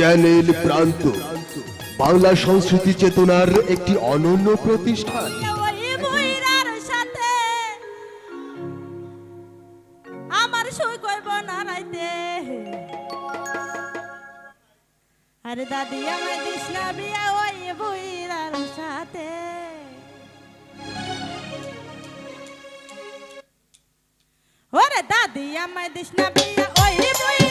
Channel প্রান্ত। বাংলা সংস্কৃতি চেতনার একটি অনন্য প্রতিষ্ঠান। আমার সই কইব না রাইতে। আরে দাদি, আমার দিস না বিয়া ওই বুইরার সাথে। ওরে দাদি, আমার দিস না বিয়া ওই বুইরার